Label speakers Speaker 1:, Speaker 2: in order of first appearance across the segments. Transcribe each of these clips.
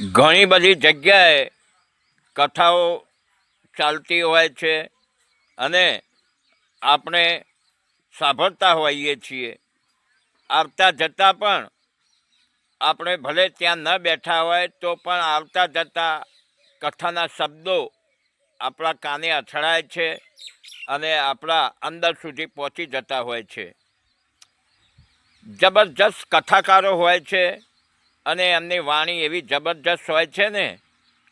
Speaker 1: ઘણી બધી જગ્યાએ કથાઓ ચાલતી હોય છે અને આપણે સાંભળતા હોઈએ છીએ. આવતા જતાં પણ આપણે ભલે ત્યાં ન બેઠા હોય તો પણ આવતા જતાં કથાના શબ્દો આપણા કાને અથડાય છે અને આપણા અંદર સુધી પહોંચી જતા હોય છે. જબરજસ્ત કથાકારો હોય છે અને એમની વાણી એવી જબરજસ્ત હોય છે ને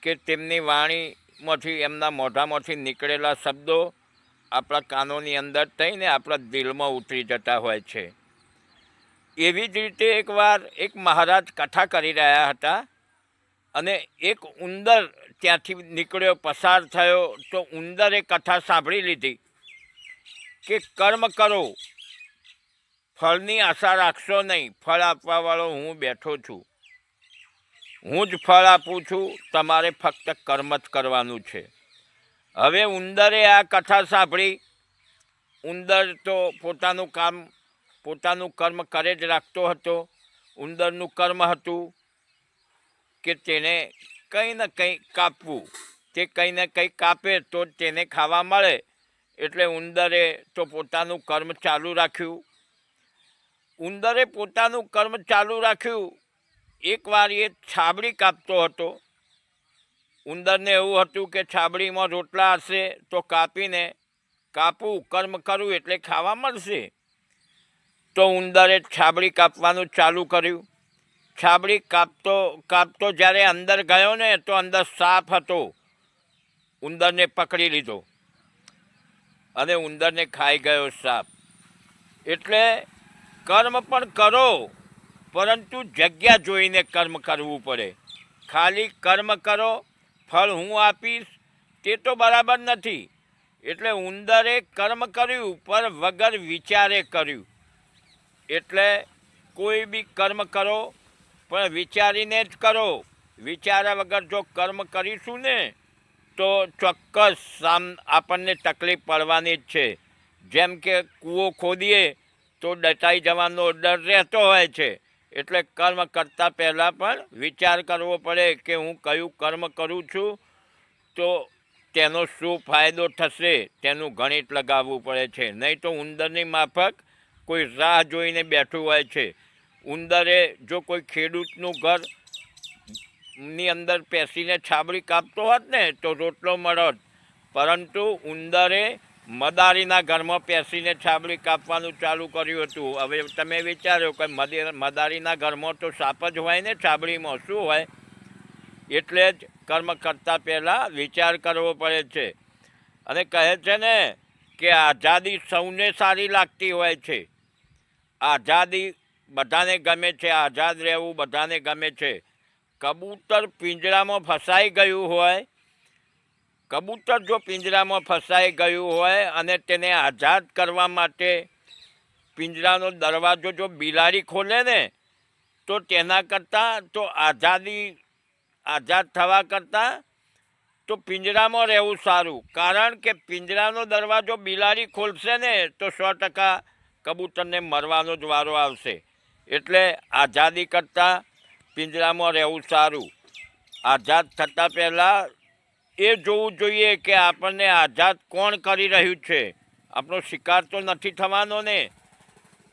Speaker 1: કે તેમની વાણીમાંથી એમના મોઢામાંથી નીકળેલા શબ્દો આપણા કાનોની અંદર થઈને આપણા દિલમાં ઉતરી જતા હોય છે. એવી જ રીતે એકવાર એક મહારાજ કથા કરી રહ્યા હતા અને એક ઉંદર ત્યાંથી નીકળ્યો, પસાર થયો, તો ઉંદરે કથા સાંભળી લીધી કે કર્મ કરો, ફળની આશા રાખશો નહીં, ફળ આપવાવાળો હું બેઠો છું. હું જ ફળ આપું છું, તમારે ફક્ત કર્મ જ કરવાનું છે. હવે ઉંદરે આ કથા સાંભળી. ઉંદર તો પોતાનું કામ, પોતાનું કર્મ કરે જ રાખતો હતો. ઉંદરનું કર્મ હતું કે તેને કંઈ ને કંઈ કાપવું. તે કંઈ ને કંઈ કાપે તો તેને ખાવા મળે. એટલે ઉંદરે તો પોતાનું કર્મ ચાલુ રાખ્યું. ઉંદરે પોતાનું કર્મ ચાલુ રાખ્યું. એકવાર એ છાબડી કાપતો હતો. ઉંદરને એવું હતું કે છાબડીમાં રોટલા હશે તો કાપીને કાપવું કર્મ કરવું એટલે ખાવા મળશે. તો ઉંદરે છાબડી કાપવાનું ચાલુ કર્યું. છાબડી કાપતો કાપતો જ્યારે અંદર ગયો ને તો અંદર સાપ હતો. ઉંદરને પકડી લીધો. અને ઉંદરને ખાઈ ગયો સાપ. એટલે કર્મ પણ કરો. પરંતુ જગ્યા જોઈને કર્મ કરવું પડે. ખાલી કર્મ કરો, ફળ હું આપીશ, તે તો બરાબર નથી. એટલે ઉંદરે કર્મ કર્યું પણ વગર વિચારે કર્યું. એટલે કોઈ બી કર્મ કરો, પણ વિચારીને જ કરો. વિચાર્યા વગર જો કર્મ કરીશું ને, તો ચોક્કસ સામ આપણને તકલીફ પડવાની જ છે. જેમ કે કૂવો ખોદીએ, તો દટાઈ જવાનો ડર રહેતો હોય છે. એટલે કર્મ કરતાં પહેલાં પણ વિચાર કરવો પડે કે હું કયું કર્મ કરું છું, તો તેનો શું ફાયદો થશે, તેનું ગણિત લગાવવું પડે છે. નહીં તો ઉંદરની માફક કોઈ રાહ જોઈને બેઠું હોય છે. ઉંદરે જો કોઈ ખેડૂતનું ઘરની અંદર પેસીને છાબડી કાપતો હોત ને, તો રોટલો મળત. પરંતુ ઉંદરે મદારીના ઘરમાં પેસીને છાબડી કાપવાનું ચાલુ કર્યું હતું. હવે તમે વિચાર્યો કે મદી, મદારીના ઘરમાં તો સાપ જ હોય ને છાબડીમાં, શું હોય? એટલે જ કર્મ કરતાં પહેલાં વિચાર કરવો પડે છે. અને કહે છે ને કે આઝાદી સૌને સારી લાગતી હોય છે. આઝાદી બધાને ગમે છે, આઝાદ રહેવું બધાને ગમે છે. કબૂતર પિંજરામાં ફસાઈ ગયું હોય કબૂતર જો પિંજરામાં ફસાઈ ગયું હોય અને તેને આઝાદ કરવા માટે પિંજરાનો દરવાજો જો બિલાડી ખોલે ને, તો તેના કરતાં તો આઝાદી આઝાદ થવા કરતાં તો પિંજરામાં રહેવું સારું. કારણ કે પિંજરાનો દરવાજો બિલાડી ખોલશે ને, તો સો ટકા કબૂતરને મરવાનો જ વારો આવશે. એટલે આઝાદી કરતાં પિંજરામાં રહેવું સારું. આઝાદ થતાં પહેલાં એ જોવું જોઈએ કે આપણને આઝાદ કોણ કરી રહ્યું છે. આપણો શિકાર તો નથી થવાનો ને.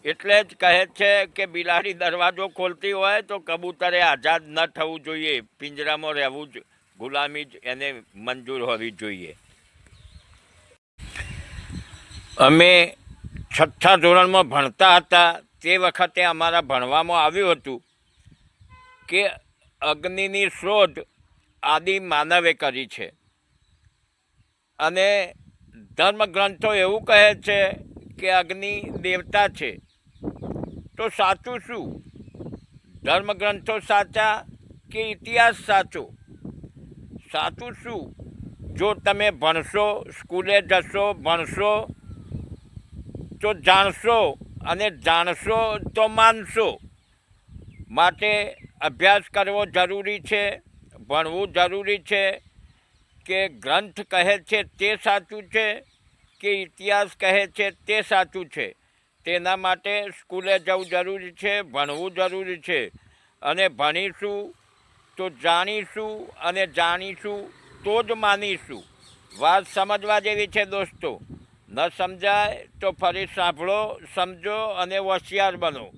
Speaker 1: એટલે જ કહે છે કે બિલાડી દરવાજો ખોલતી હોય તો કબૂતરે આઝાદ ન થવું જોઈએ. પિંજરામાં રહેવું જ, ગુલામી જ એને મંજૂર હોવી જોઈએ. અમે છઠ્ઠા ધોરણમાં ભણતા હતા. તે વખતે અમારા ભણવામાં આવ્યું હતું કે અગ્નિની શોધ આદિ માનવે કરી છે. અને ધર્મગ્રંથો એવું કહે છે કે અગ્નિ દેવતા છે. તો સાચું શું? ધર્મગ્રંથો સાચા કે ઇતિહાસ સાચો? સાચું શું? જો તમે ભણશો, સ્કૂલે જશો, ભણશો, તો જાણશો અને જાણશો તો માનશો. માટે અભ્યાસ કરવો જરૂરી છે. ભણવું જરૂરી છે કે ગ્રંથ કહે છે તે સાચું છે કે ઇતિહાસ કહે છે તે સાચું છે? તેના માટે સ્કૂલે જવું જરૂરી છે, ભણવું જરૂરી છે અને ભણીશું તો જાણીશું અને જાણીશું તો જ માનીશું. વાત સમજવા જેવી છે દોસ્તો. ન સમજાય તો ફરી સાંભળો, સમજો અને હોશિયાર બનો.